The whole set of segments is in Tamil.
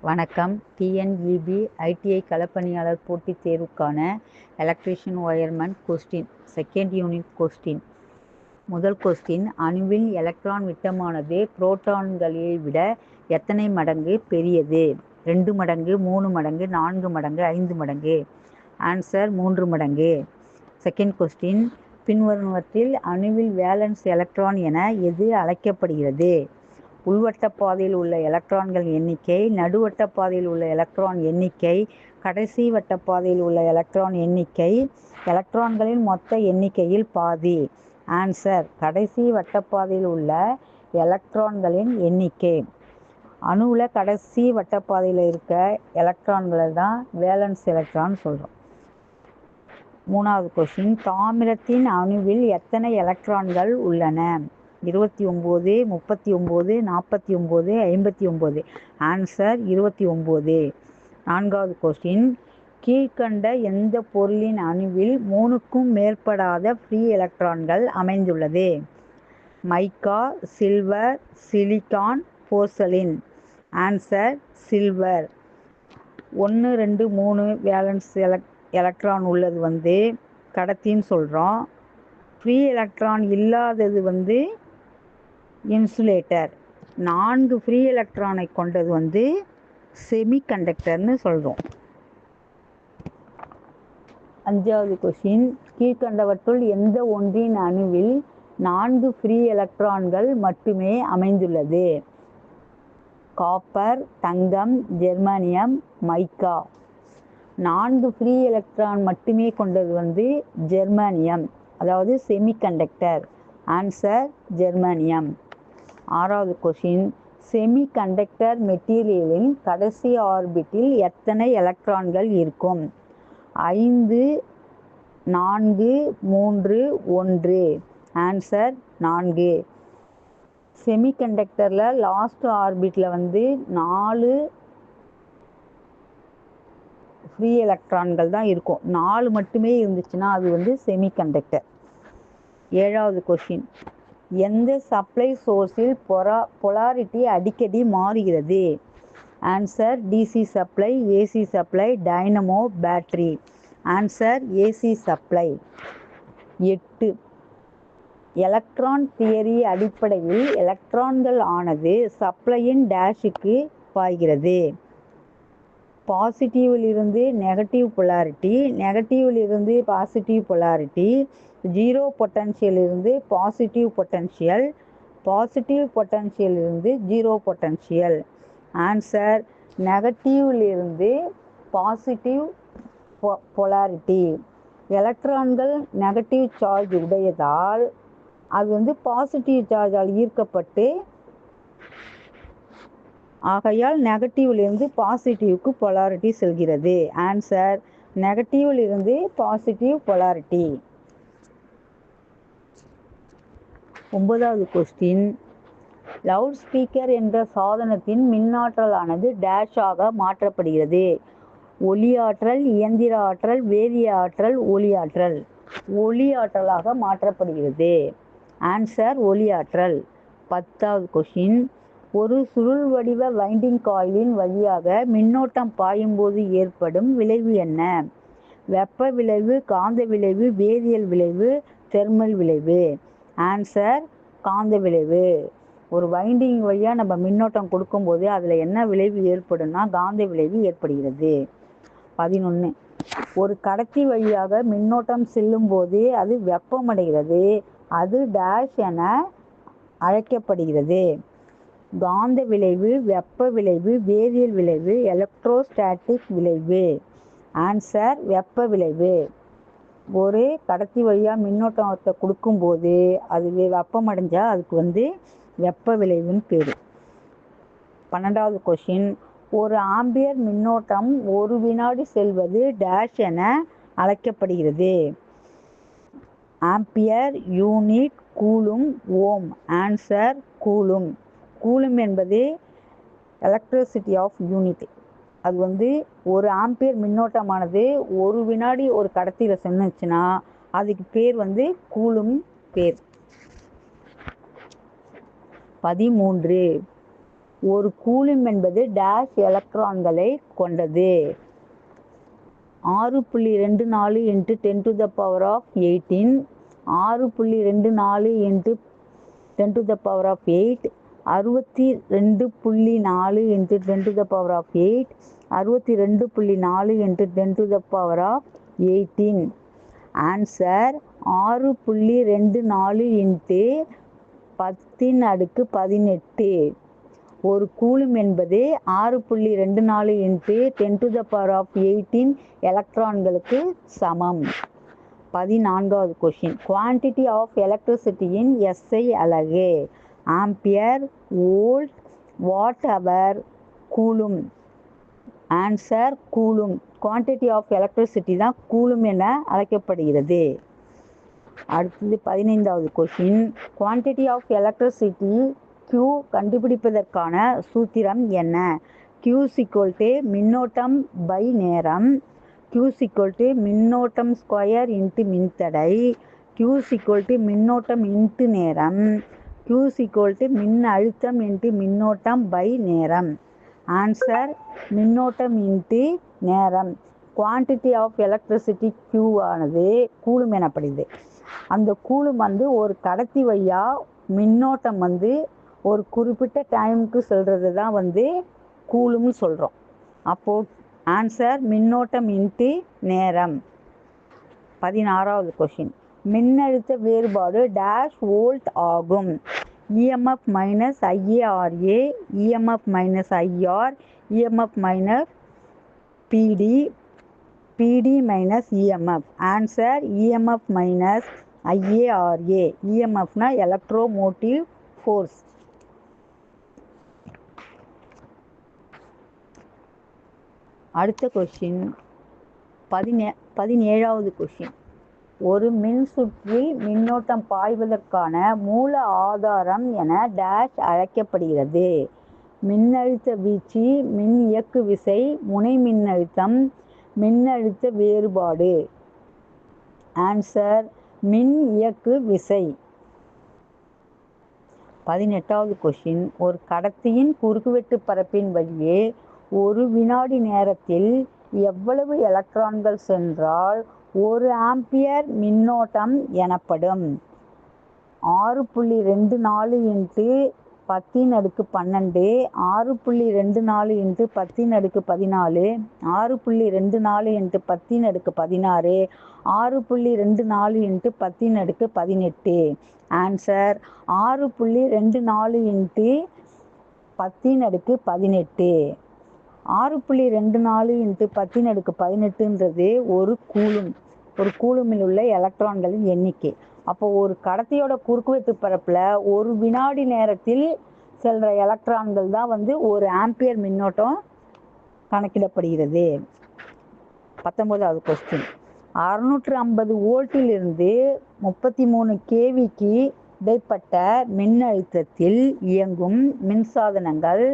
வணக்கம். டிஎன்இபி ஐடிஐ களப்பணியாளர் போட்டித் தேர்வுக்கான electrician wireman question second unit question முதல் கொஸ்டின் அணுவில் எலக்ட்ரான் விட்டமானது புரோட்டான்களை விட எத்தனை மடங்கு பெரியது? ரெண்டு மடங்கு மூணு மடங்கு நான்கு மடங்கு ஐந்து மடங்கு. ஆன்சர் மூன்று மடங்கு. செகண்ட் கொஸ்டின் பின்வருவனவற்றில் அணுவில் வேலன்ஸ் எலக்ட்ரான் என எது அழைக்கப்படுகிறது? உள்வட்ட பாதையில் உள்ள எலக்ட்ரான்கள் எண்ணிக்கை நடுவட்ட பாதையில் உள்ள எலக்ட்ரான் எண்ணிக்கை கடைசி வட்ட பாதையில் உள்ள எலக்ட்ரான் எண்ணிக்கை எலக்ட்ரான்களின் மொத்த எண்ணிக்கையில் பாதி. ஆன்சர் கடைசி வட்டப்பாதையில் உள்ள எலக்ட்ரான்களின் எண்ணிக்கை. அணுவில் கடைசி வட்டப்பாதையில் இருக்க எலக்ட்ரான்களை தான் வேலன்ஸ் எலக்ட்ரான் சொல்கிறோம் மூணாவது கொஸ்டின் தாமிரத்தின் அணுவில் எத்தனை எலக்ட்ரான்கள் உள்ளன? இருபத்தி ஒம்பது முப்பத்தி ஒம்பது நாற்பத்தி ஒம்பது ஐம்பத்தி ஒம்பது. ஆன்சர் இருபத்தி ஒம்பது. நான்காவது கொஸ்டின் கீழ்கண்ட எந்த பொருளின் அணுவில் மூணுக்கும் மேற்படாத ஃப்ரீ எலக்ட்ரான்கள் அமைந்துள்ளது? Mica silver silicon porcelain. Answer silver. ஒன்று ரெண்டு மூணு வேலன்ஸ் எலக் எலக்ட்ரான் உள்ளது வந்து கடத்தின்னு சொல்கிறோம் ஃப்ரீ எலக்ட்ரான் இல்லாதது வந்து இன்சுலேட்டர். நான்கு ஃப்ரீ எலக்ட்ரானை கொண்டது வந்து செமி கண்டக்டர்னு சொல்கிறோம் அஞ்சாவது கொஷின் கீழ்கண்டவற்றுள் எந்த ஒன்றின் அணுவில் நான்கு ஃப்ரீ எலக்ட்ரான்கள் மட்டுமே அமைந்துள்ளது? காப்பர் தங்கம் ஜெர்மானியம் மைக்கா. நான்கு ஃப்ரீ எலக்ட்ரான் மட்டுமே கொண்டது வந்து ஜெர்மானியம் அதாவது செமிகண்டக்டர் ஆன்சர் ஜெர்மானியம். ஆறாவது கொஷின். செமி கண்டக்டர் மெட்டீரியலின் கடைசி ஆர்பிட்டில் எத்தனை எலக்ட்ரான்கள் இருக்கும்? ஐந்து நான்கு மூன்று ஒன்று. ஆன்சர் நான்கு. செமிகண்டக்டரில் லாஸ்ட் ஆர்பிட்டில் வந்து நாலு ஃப்ரீ எலக்ட்ரான்கள் தான் இருக்கும். நாலு மட்டுமே இருந்துச்சுன்னா அது வந்து செமிகண்டக்டர் ஏழாவது கொஷின். எந்த சப்ளை சோர்ஸில் பொரா பொலாரிட்டி அடிக்கடி மாறுகிறது? Answer DC supply AC supply dynamo battery answer AC supply எட்டு. எலக்ட்ரான் தியரி அடிப்படையில் எலக்ட்ரான்கள் ஆனது சப்ளையின் டேஷுக்கு பாய்கிறது. பாசிட்டிவில் இருந்து நெகட்டிவ் பொலாரிட்டி நெகட்டிவில் இருந்து பாசிட்டிவ் பொலாரிட்டி ஜீரோ பொட்டன்ஷியல் இருந்து பாசிட்டிவ் பொட்டன்ஷியல் பாசிட்டிவ் பொட்டன்ஷியல் இருந்து ஜீரோ பொட்டன்ஷியல். ஆன்சர் நெகட்டிவில் இருந்து பாசிட்டிவ் பொலாரிட்டி. எலக்ட்ரான்கள் நெகட்டிவ் சார்ஜ் உடையதால் அது வந்து பாசிட்டிவ் சார்ஜால் ஈர்க்கப்பட்டு ஆகையால் நெகட்டிவ்லேருந்து பாசிட்டிவ்க்கு பொலாரிட்டி செல்கிறது. ஆன்சர் நெகட்டிவ்லிருந்து பாசிட்டிவ் பொலாரிட்டி ஒன்பதாவது கொஸ்டின் லவுட் ஸ்பீக்கர் என்ற சாதனத்தின் மின்னாற்றலானது டேஷாக மாற்றப்படுகிறது. ஒளியாற்றல் இயந்திர ஆற்றல் வேதிய ஆற்றல் ஒளியாற்றல் ஒளியாற்றலாக மாற்றப்படுகிறது. ஆன்சர் ஒளியாற்றல் பத்தாவது கொஷின் ஒரு சுருள் வடிவ வைண்டிங் காயிலின் வழியாக மின்னோட்டம் பாயும்போது ஏற்படும் விளைவு என்ன? வெப்ப விளைவு காந்த விளைவு வேதியியல் விளைவு தெர்மல் விளைவு. ஆன்சர் காந்த விளைவு. ஒரு வைண்டிங் வழியாக நம்ம மின்னோட்டம் கொடுக்கும்போது அதில் என்ன விளைவு ஏற்படும்னா காந்த விளைவு ஏற்படுகிறது. பதினொன்று ஒரு கடத்தி வழியாக மின்னோட்டம் செல்லும் போது அது வெப்பமடைகிறது. அது டேஷ் என அழைக்கப்படுகிறது. காந்த விளைவு வெப்ப விளைவு வேதியியல் விளைவு எலக்ட்ரோஸ்டாட்டிக் விளைவு. ஆன்சர் வெப்ப விளைவு. ஒரு கடத்தி வழியாக மின்னோட்டத்தை கொடுக்கும்போது அது வெப்பமடைஞ்சால் அதுக்கு வந்து வெப்ப விளைவுன்னு பேர். பன்னெண்டாவது கொஷின் ஒரு ஆம்பியர் மின்னோட்டம் ஒரு வினாடி செல்வது டேஷ் என அழைக்கப்படுகிறது. Ampere unit coulomb ohm. Answer coulomb. Coulomb என்பது எலக்ட்ரிசிட்டி ஆஃப் யூனிட் அது வந்து ஒரு ஆம்பியர் மின்னோட்டமானது ஒரு வினாடி ஒரு கடத்தியில் சென்னுச்சுன்னா அதுக்கு பேர் வந்து கூலும் பேர். பதிமூன்று. ஒரு கூலும் என்பது டேஷ் எலக்ட்ரான்களை கொண்டது. ஆறு புள்ளி ரெண்டு நாலு into ten to the power of eighteen ஆறு புள்ளி ரெண்டு நாலு into ten to the power of eight அறுபத்தி ரெண்டு புள்ளி நாலு into ten to the power of eight அறுபத்தி ரெண்டு புள்ளி நாலு into ten to the power of eighteen answer ஆறு புள்ளி ரெண்டு நாலு இன்ட்டு பத்தின் அடுக்கு பதினெட்டு. ஒரு கூலும் என்பது ஆறு புள்ளி ரெண்டு நாலு into ten to the power of eighteen எலக்ட்ரான்களுக்கு சமம். பதினான்காவது கொஷின் குவான்டிட்டி ஆஃப் எலக்ட்ரிசிட்டியின் எஸ்ஐ அலகு. Ampere volt watt hour coulomb. Answer coulomb. Quantity of electricity தான் கூலும் என அழைக்கப்படுகிறது. அடுத்தது பதினைந்தாவது question quantity of electricity Q கண்டுபிடிப்பதற்கான சூத்திரம் என்ன? கியூ சிக்வல் டு மின்னோட்டம் பை நேரம். கியூ சிக்வல் டு மின்னோட்டம் ஸ்கொயர் இன்ட்டு மின்தடை. கியூ சிக்வல் டு மின்னோட்டம் இன்ட்டு நேரம். Q ஈக்குவல் டு மின் அழுத்தம் இன்ட்டு மின்னோட்டம் பை நேரம். ஆன்சர் மின்னோட்டம் இன்ட்டு நேரம். குவான்டிட்டி ஆஃப் எலக்ட்ரிசிட்டி க்யூ ஆனது கூலும் எனப்படுது. அந்த கூலும் வந்து ஒரு கடத்தி வழியா மின்னோட்டம் வந்து ஒரு குறிப்பிட்ட டைமுக்கு செல்றது தான் வந்து கூலும்னு சொல்கிறோம் அப்போது ஆன்சர் மின்னோட்டம் இன்ட்டு நேரம். பதினாறாவது கொஷின் மின்னழுத்த வேறுபாடு டேஷ் வோல்ட் ஆகும். EMF minus IARA EMF minus IR EMF minus PD PD minus EMF answer EMF minus IARA இஎம்எஃப்னா electromotive force அடுத்த கொஷின் பதினே பதினேழாவது கொஷின் ஒரு மின் சுற்றில் மின்னோட்டம் பாய்வதற்கான மூல ஆதாரம் என டேஷ் அழைக்கப்படுகிறது. மின்னழுத்த வீச்சு மின் இயக்கு விசை முனை மின்னழுத்தம் மின்னழுத்த வேறுபாடு. ஆன்சர் மின் இயக்கு விசை. பதினெட்டாவது கொஷின் ஒரு கடத்தியின் குறுக்குவெட்டு பரப்பின் வழியே ஒரு வினாடி நேரத்தில் எவ்வளவு எலக்ட்ரான்கள் சென்றால் ஒரு ஆம்பியர் மின்னோட்டம் எனப்படும். ஆறு புள்ளி ரெண்டு நாலு இன்ட்டு பத்தின் அடுக்கு பன்னெண்டு. ஆறு புள்ளி ரெண்டு நாலு இன்ட்டு பத்தின் அடுக்கு பதினாலு. ஆறு புள்ளி ரெண்டு நாலு இன்ட்டு பத்தின் அடுக்கு பதினாறு. ஆறு புள்ளி ரெண்டு நாலு இன்ட்டு பத்தின் அடுக்கு பதினெட்டு. ஆன்சர் ஆறு புள்ளி ரெண்டு நாலு இன்ட்டு பத்தின் அடுக்கு பதினெட்டு. ஆறு புள்ளி ரெண்டு நாலு இன்ட்டு பத்தின் அடுக்கு பதினெட்டுன்றது ஒரு கூலும் ஒரு கூலுமில் உள்ள எலக்ட்ரான்களின் எண்ணிக்கை. அப்போ ஒரு கடத்தியோட குறுக்குவெட்டு பரப்பில் ஒரு வினாடி நேரத்தில் செல்ற எலக்ட்ரான்கள் தான் வந்து ஒரு ஆம்பியர் மின்னோட்டம் கணக்கிடப்படுகிறது. பத்தொன்பதாவது கொஸ்டின் அறுநூற்று ஐம்பது வோல்ட்டிலிருந்து முப்பத்தி மூணு கேவிக்கு இடைப்பட்ட மின்னழுத்தத்தில் இயங்கும் மின்சாதனங்கள்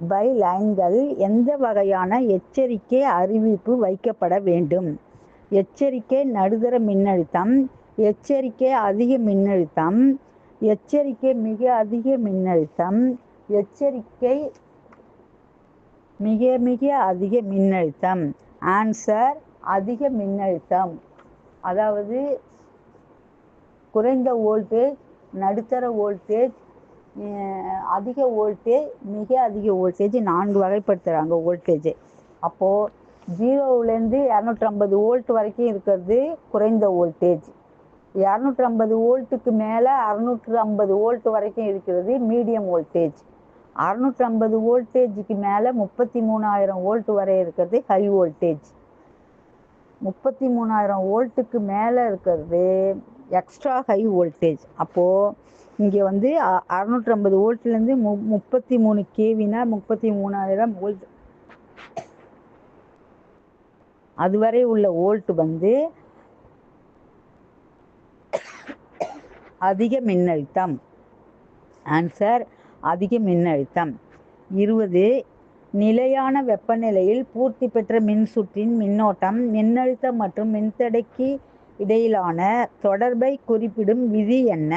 பை லைன்கள் எந்த வகையான எச்சரிக்கை அறிவிப்பு வைக்கப்பட வேண்டும்? எச்சரிக்கை நடுத்தர மின்னழுத்தம் எச்சரிக்கை அதிக மின்னழுத்தம் எச்சரிக்கை மிக அதிக மின்னழுத்தம் எச்சரிக்கை மிக மிக அதிக மின்னழுத்தம். ஆன்சர் அதிக மின்னழுத்தம். அதாவது குறைந்த வோல்டேஜ் நடுத்தர வோல்டேஜ் அதிக வோல்டேஜ் மிக அதிக வோல்டேஜ் நான்கு வகைப்படுத்துகிறாங்க வோல்டேஜ் அப்போது ஜீரோவிலேருந்து இரநூற்றம்பது வோல்ட் வரைக்கும் இருக்கிறது குறைந்த வோல்டேஜ் இரநூற்றம்பது வோல்ட்டுக்கு மேலே அறுநூற்று ஐம்பது வோல்ட் வரைக்கும் இருக்கிறது மீடியம் வோல்டேஜ் அறுநூற்றம்பது வோல்டேஜுக்கு மேலே முப்பத்தி மூணாயிரம் வோல்ட் வரை இருக்கிறது ஹை வோல்டேஜ் முப்பத்தி மூணாயிரம் வோல்ட்டுக்கு மேலே இருக்கிறது எக்ஸ்ட்ரா ஹை வோல்டேஜ் அப்போது இங்கே வந்து அறநூற்றி ஐம்பது வோல்ட்லேருந்து மு முப்பத்தி மூணு கேவினா முப்பத்தி மூணாயிரம் வோல்ட். அதுவரை உள்ள வோல்ட் வந்து அதிக மின்னழுத்தம். ஆன்சர் அதிக மின்னழுத்தம். இருபது நிலையான வெப்பநிலையில் பூர்த்தி பெற்ற மின்சுற்றின் மின்னோட்டம் மின்னழுத்தம் மற்றும் மின்தடைக்கு இடையிலான தொடர்பை குறிப்பிடும் விதி என்ன?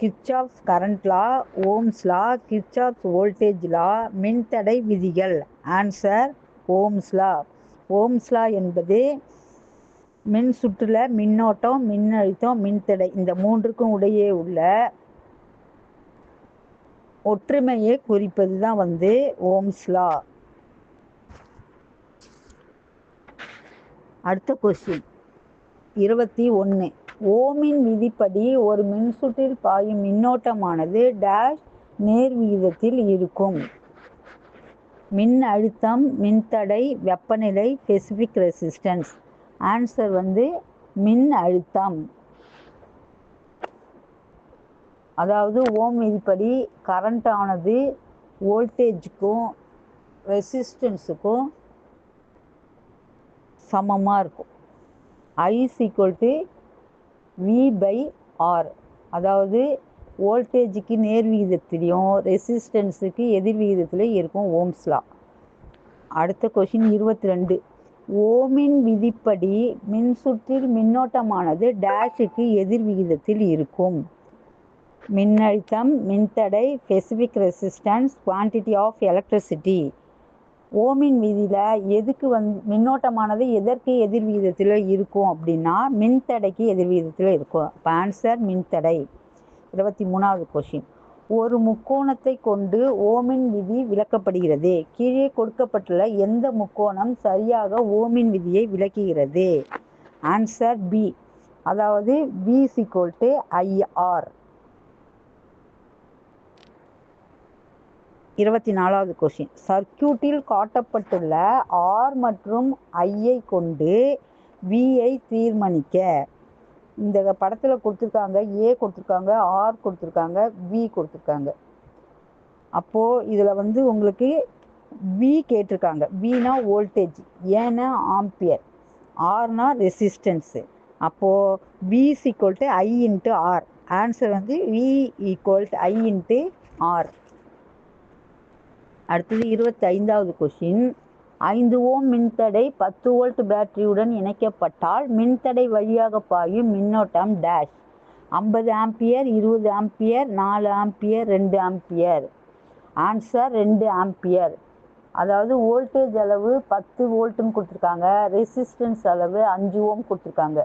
Kirchhoff's current law Ohm's law Kirchhoff's voltage law மின்தடை விதிகள். Answer Ohm's law. Ohm's law என்பது மின் சுற்றுல மின்னோட்டம் மின்னழுத்தம் மின்தடை இந்த மூன்றுக்கும் இடையே உள்ள ஒற்றுமையை குறிப்பது தான் வந்து ஓம்ஸ் லா. அடுத்த கொஸ்டின் இருபத்தி ஒன்று ஓமின் விதிப்படி ஒரு மின்சுற்றில் பாயும் மின்னோட்டமானது டேஷ் நேர் விகிதத்தில் இருக்கும். மின் அழுத்தம் மின்தடை வெப்பநிலை ஸ்பெசிஃபிக் ரெசிஸ்டன்ஸ் ஆன்சர் வந்து மின் அழுத்தம் அதாவது ஓம் விதிப்படி கரண்ட் ஆனது வோல்டேஜுக்கும் ரெசிஸ்டன்ஸுக்கும் சமமாக இருக்கும். I is equal to V by R அதாவது வோல்டேஜுக்கு நேர் விகிதத்திலையும் ரெசிஸ்டன்ஸுக்கு எதிர் விகிதத்திலையும் இருக்கும் ஓம்ஸ்லா அடுத்த கொஷின் இருபத்தி ரெண்டு ஓமின் விதிப்படி மின்சுற்றில் மின்னோட்டமானது டேஷுக்கு எதிர் விகிதத்தில் இருக்கும். மின்னழுத்தம் மின்தடை specific resistance quantity of electricity ஓமின் விதியில் எதுக்கு வந் மின்னோட்டமானது எதற்கு எதிர் விகிதத்தில் இருக்கும் அப்படின்னா மின்தடைக்கு எதிர் விகிதத்தில் இருக்கும். இப்போ ஆன்சர் மின்தடை. இருபத்தி மூணாவது கொஷின் ஒரு முக்கோணத்தை கொண்டு ஓமின் விதி விளக்கப்படுகிறது. கீழே கொடுக்கப்பட்டுள்ள எந்த முக்கோணம் சரியாக ஓமின் விதியை விளக்குகிறது? ஆன்சர் பி அதாவது பி சிக்வல் டு ஐஆர் இருபத்தி நாலாவது கொஷின் சர்க்கியூட்டில் காட்டப்பட்டுள்ள ஆர் மற்றும் ஐயை கொண்டு விஐ தீர்மானிக்க. இந்த படத்தில் கொடுத்துருக்காங்க ஏ கொடுத்துருக்காங்க ஆர் கொடுத்துருக்காங்க வி கொடுத்துருக்காங்க. அப்போது இதில் வந்து உங்களுக்கு வி கேட்டிருக்காங்க. வினா வோல்டேஜ் ஏன்னா ஆம்பியர் ஆர்னா ரெசிஸ்டன்ஸு அப்போது V equal to I into R answer வந்து V equal to I into R அடுத்தது இருபத்தி ஐந்தாவது கொஷின் ஐந்து ஓம் மின்தடை பத்து வோல்ட் பேட்டரியுடன் இணைக்கப்பட்டால் மின்தடை வழியாக பாயும் மின்னோட்டம் டேஷ் ஐம்பது ஆம்பியர் இருபது ஆம்பியர் நாலு ஆம்பியர் ரெண்டு ஆம்பியர். ஆன்சர் ரெண்டு ஆம்பியர். அதாவது வோல்டேஜ் அளவு பத்து வோல்ட்டுன்னு கொடுத்துருக்காங்க. ரெசிஸ்டன்ஸ் அளவு அஞ்சு ஓம் கொடுத்துருக்காங்க.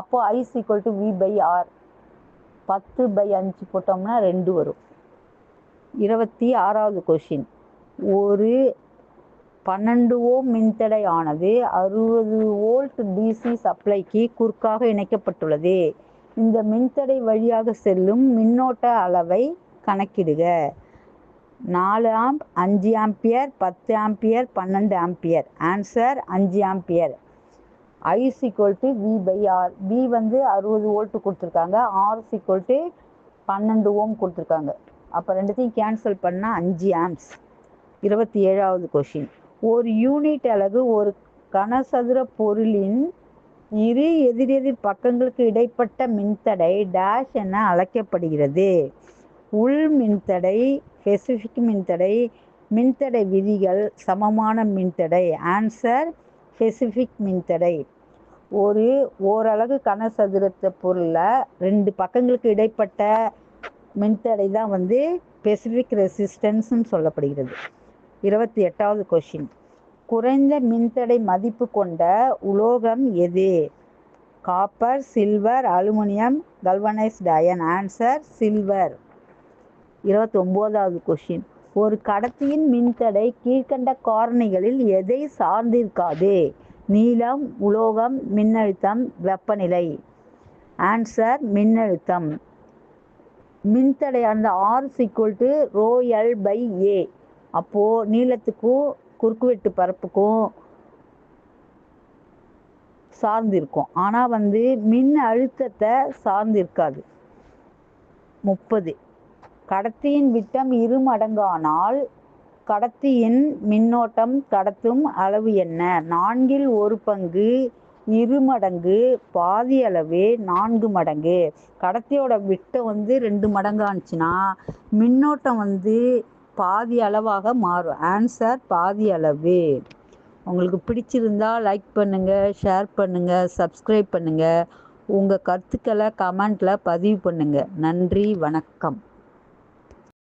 அப்போது I is equal to V by R பத்து பை அஞ்சு போட்டோம்னா ரெண்டு வரும். இருபத்தி ஆறாவது கொஷின் ஒரு பன்னெண்டு ஓம் மின்தடை ஆனது அறுபது வோல்ட் டிசி சப்ளைக்கு குறுக்காக இணைக்கப்பட்டுள்ளது. இந்த மின்தடை வழியாக செல்லும் மின்னோட்ட அளவை கணக்கிடுக. நாலு ஆம்ப் அஞ்சு ஆம்பியர் பத்து ஆம்பியர் பன்னெண்டு ஆம்பியர். ஆன்சர் அஞ்சு ampere. I equal to V by R V வந்து அறுபது வோல்ட் கொடுத்துருக்காங்க. ஆர் ஈக்குவல் டு பன்னெண்டு ஓம் கொடுத்துருக்காங்க. அப்போ ரெண்டுத்தையும் கேன்சல் பண்ணால் அஞ்சு ஆம்ஸ் இருபத்தி ஏழாவது கொஷின் ஒரு யூனிட் அலகு ஒரு கனசதுர பொருளின் இரு எதிரெதிர் பக்கங்களுக்கு இடைப்பட்ட மின்தடை டேஷ் என அழைக்கப்படுகிறது. உள் மின்தடை ஸ்பெசிஃபிக் மின்தடை மின்தடை விதிகள் சமமான மின்தடை. ஆன்சர் ஸ்பெசிஃபிக் மின்தடை. ஒரு ஓரளவு கனசதுரத்த பொருளில் ரெண்டு பக்கங்களுக்கு இடைப்பட்ட மின்தடை தான் வந்து ஸ்பெசிஃபிக் ரெசிஸ்டன்ஸ்னு சொல்லப்படுகிறது. இருபத்தி எட்டாவது கொஷின் குறைந்த மின்தடை மதிப்பு கொண்ட உலோகம் எது? Copper silver aluminium galvanised iron answer silver இருபத்தி ஒம்போதாவது கொஷின் ஒரு கடத்தியின் மின்தடை கீழ்கண்ட காரணிகளில் எதை சார்ந்திருக்காது? நீளம் உலோகம் மின்னழுத்தம் வெப்பநிலை. ஆன்சர் மின்னழுத்தம். மின்தடை அந்த R equal to rho L by A அப்போது நீளத்துக்கும் குறுக்குவெட்டு பரப்புக்கும் சார்ந்திருக்கும். ஆனால் வந்து மின் அழுத்தத்தை சார்ந்திருக்காது. முப்பது. கடத்தியின் விட்டம் இரு மடங்கானால் கடத்தியின் மின்னோட்டம் கடத்தும் அளவு என்ன? நான்கில் ஒரு பங்கு இரு மடங்கு பாதி அளவு நான்கு மடங்கு. கடத்தியோட விட்டம் வந்து ரெண்டு மடங்கானுச்சுன்னா மின்னோட்டம் வந்து பாதி அளவாக மாறும். ஆன்சர் பாதி அளவு. உங்களுக்கு பிடிச்சிருந்தா லைக் பண்ணுங்கள் ஷேர் பண்ணுங்கள் சப்ஸ்கிரைப் பண்ணுங்கள் உங்கள் கருத்துக்களை கமெண்ட்டில் பதிவு பண்ணுங்கள் நன்றி வணக்கம்.